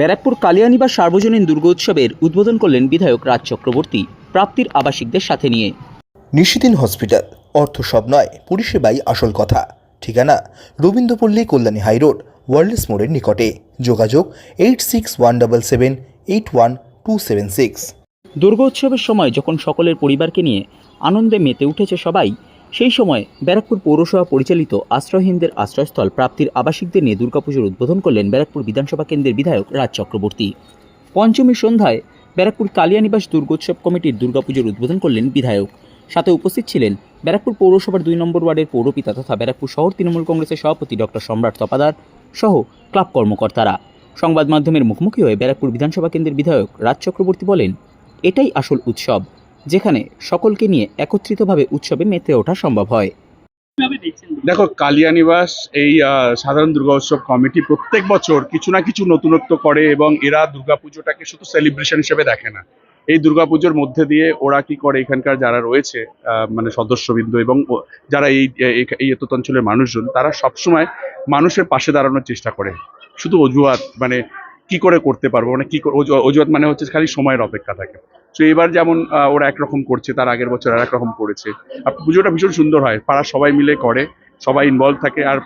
ব্যারাকপুর কালিয়ানিবাস সার্বজনীন দুর্গোৎসবের উদ্বোধন করলেন বিধায়ক রাজ চক্রবর্তী প্রাপ্তির আবাসিকদের সাথে নিয়ে। নিশিদিন হসপিটাল অর্থ সব নয় পরিষেবাই আসল কথা। ঠিকানা রবীন্দ্রপল্লী কল্যাণী হাইরোড ওয়ার্ল্ডস মোড়ের নিকটে। যোগাযোগ eight six one double seven eight one two seven six. দুর্গোৎসবের সময় যখন সকলের পরিবারকে নিয়ে আনন্দে মেতে উঠেছে সবাই সেই সময় ব্যারাকপুর পৌরসভা পরিচালিত আশ্রয়হীনদের আশ্রয়স্থল প্রাপ্তির আবাসিকদের নিয়ে দুর্গাপুজোর উদ্বোধন করলেন ব্যারাকপুর বিধানসভা কেন্দ্রের বিধায়ক রাজ চক্রবর্তী। পঞ্চমী সন্ধ্যায় ব্যারাকপুর কালিয়ানিবাস দুর্গোৎসব কমিটির দুর্গাপুজোর উদ্বোধন করলেন বিধায়ক। সাথে উপস্থিত ছিলেন ব্যারাকপুর পৌরসভার দুই নম্বর ওয়ার্ডের পৌরপিতা তথা ব্যারাকপুর শহর তৃণমূল কংগ্রেসের সভাপতি ডক্টর সম্রাট তপাদার সহ ক্লাব কর্মকর্তারা। সংবাদ মাধ্যমের মুখোমুখি হয়ে ব্যারাকপুর বিধানসভা কেন্দ্রের বিধায়ক রাজ চক্রবর্তী বলেন, এটাই আসল উৎসব। যেখানে সকলকে নিয়ে একত্রিতভাবে উৎসবে মেতে ওঠা সম্ভব হয়। দেখো কালিয়ানিবাস এই আহ, সাধারণ দুর্গা উৎসব কমিটি প্রত্যেক বছর কিছু না কিছু নতুনত্ব করে এবং এরা দুর্গাপুজোটাকে শুধু সেলিব্রেশন হিসেবে দেখে না। এই দুর্গাপুজোর মধ্যে দিয়ে ওরা কি করে এখানকার যারা রয়েছে আহ, মানে সদস্যবৃন্দ এবং যারা এই এই- অঞ্চলের মানুষজন তারা সবসময় মানুষের পাশে দাঁড়ানোর চেষ্টা করে। শুধু অজুহাত মানে কি করে করতে পারব? মানে কি অজুহাত মানে হচ্ছে খালি সময়ের অপেক্ষা থাকে। তো এবার যেমন ওরা একরকম করছে তার আগের বছর আর একরকম করেছে। আর পুজোটা ভীষণ সুন্দর হয় পাড়া সবাই মিলে করে সবাই ইনভলভ থাকে আর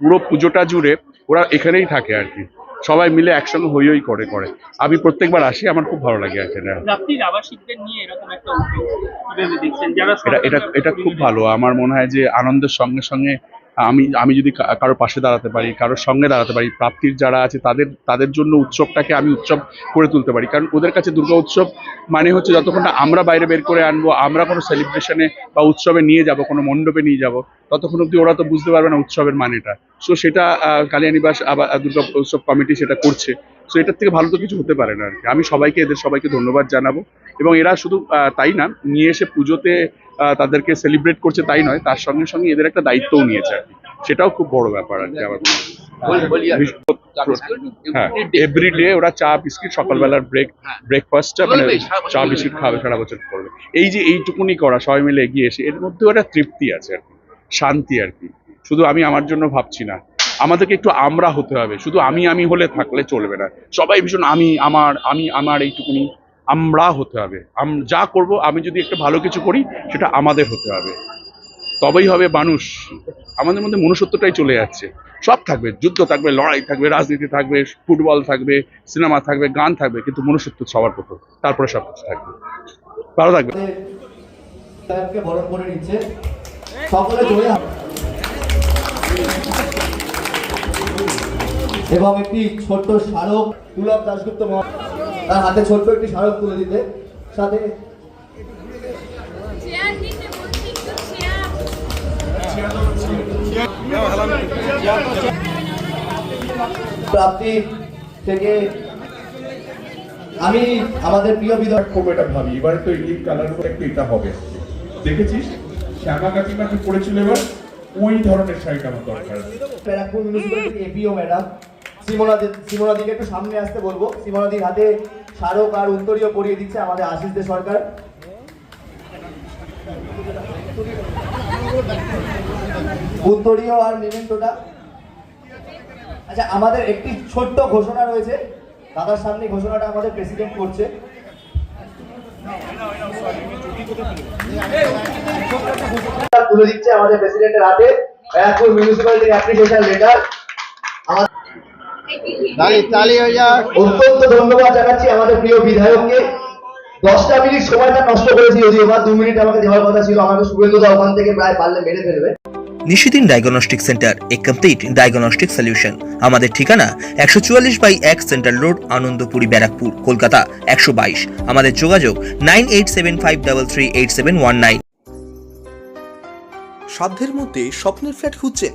পুরো পুজোটা জুড়ে ওরা এখানেই থাকে আর কি। সবাই মিলে একসঙ্গে হই হই করে করে। আমি প্রত্যেকবার আসি আমার খুব ভালো লাগে এখানে। এটা এটা এটা খুব ভালো। আমার মনে হয় যে আনন্দের সঙ্গে সঙ্গে আমি আমি যদি কারও পাশে দাঁড়াতে পারি কারোর সঙ্গে দাঁড়াতে পারি, প্রাপ্তির যারা আছে তাদের তাদের জন্য উৎসবটাকে আমি উৎসব করে তুলতে পারি। কারণ ওদের কাছে দুর্গা উৎসব মানে হচ্ছে যতক্ষণ না আমরা বাইরে বের করে আনব, আমরা কোনো সেলিব্রেশনে বা উৎসবে নিয়ে যাব, কোনো মণ্ডপে নিয়ে যাব, ততক্ষণ অব্দি ওরা তো বুঝতে পারবে না উৎসবের মানেটা। সো সেটা কালিয়ানিবাস আবার দুর্গা উৎসব কমিটি সেটা করছে। সো এটার থেকে ভালো তো কিছু হতে পারে না আর কি। আমি সবাইকে, এদের সবাইকে ধন্যবাদ জানাব। এবং এরা শুধু তাই না, নিয়ে এসে পুজোতে তাদেরকে সেলিব্রেট করছে তাই নয় তার সঙ্গে সঙ্গে এদের একটা দায়িত্বও নিয়েছে আর কি। সেটাও খুব বড় ব্যাপার আর কি আমার মনে হয়। হ্যাঁ এভরিডে ওরা চা বিস্কিট সকালবেলার ব্রেক ব্রেকফাস্টটা মানে চা বিস্কিট খাবে সারা বছর করবে। এই যে এইটুকুনি করা সবাই মিলে এগিয়ে এসে এর মধ্যেও একটা তৃপ্তি আছে আর কি শান্তি আর কি। শুধু আমি আমার জন্য ভাবছি না আমাদেরকে একটু আমরা হতে হবে। শুধু আমি আমি হলে থাকলে চলবে না। সবাই ভীষণ আমি আমার আমি আমার এইটুকুনি আমরা হতে হবে। যা করব, আমি যদি একটা ভালো কিছু করি, সেটা আমাদের হতে হবে। তবেই হবে মানুষ। আমাদের মধ্যে মনুষ্যত্বটাই চলে যাচ্ছে। সব থাকবে, যুদ্ধ থাকবে, লড়াই থাকবে, রাজনীতি থাকবে, ফুটবল থাকবে, সিনেমা থাকবে, গান থাকবে, কিন্তু মনুষ্যত্ব সবার প্রথম। তারপরে সব কিছু থাকবে। ভালো থাকবে। এবং একটি ছোট্ট স্মারক তুলব দাশগুপ্ত মহাশয় তার হাতে ছোট্ট একটি স্মারক তুলে দিতে। সাথে প্রাপ্তি থেকে আমি আমাদের প্রিয় বিধায়ক খুব এটা ভাবি এবার তো ঈদ কালার করে একটু এটা হবে। দেখেছিস? শ্যামা কাকিমা কি পড়েছিল এবার? ওই ধরনের শাড়িটা আমার দরকার। ব্যারাকপুর মিউনিসিপ্যালিটি এপিও ম্যাডাম সিমোনাদি সিমোনাদিকে একটু সামনে আসতে বলব। সিমোনাদির হাতে স্মারক আর উত্তরীয় পরিয়ে দিচ্ছে আমাদের আশিস দে সরকার। উত্তরীয় আর মেমেন্টোটা আচ্ছা আমাদের একটি ছোট্ট ঘোষণা রয়েছে। দাদার সামনে ঘোষণাটা আমাদের প্রেসিডেন্ট করছে। তুলে দিচ্ছে আমাদের প্রেসিডেন্টের হাতে। ব্যারাকপুর মিউনিসিপ্যালিটির অ্যাপ্লিকেশন লেটার অত্যন্ত ধন্যবাদ জানাচ্ছি আমাদের প্রিয় বিধায়ককে। দশটা মিনিট সময়টা নষ্ট করেছি যদিও বা দু মিনিট আমাকে দেওয়ার কথা ছিল। আমাকে শুভেন্দু দা ওখান থেকে প্রায় পারলে মেরে ফেলবে। Nishidin diagnostic centre a complete diagnostic solution আমাদের ঠিকানা একশো চুয়াল্লিশ বাই এক সেন্ট্রাল রোড আনন্দপুরি ব্যারাকপুর কলকাতা একশো বাইশ। আমাদের যোগাযোগ nine eight seven five double three eight seven one nine. সাধ্যের মধ্যে স্বপ্নের ফ্ল্যাট খুঁজছেন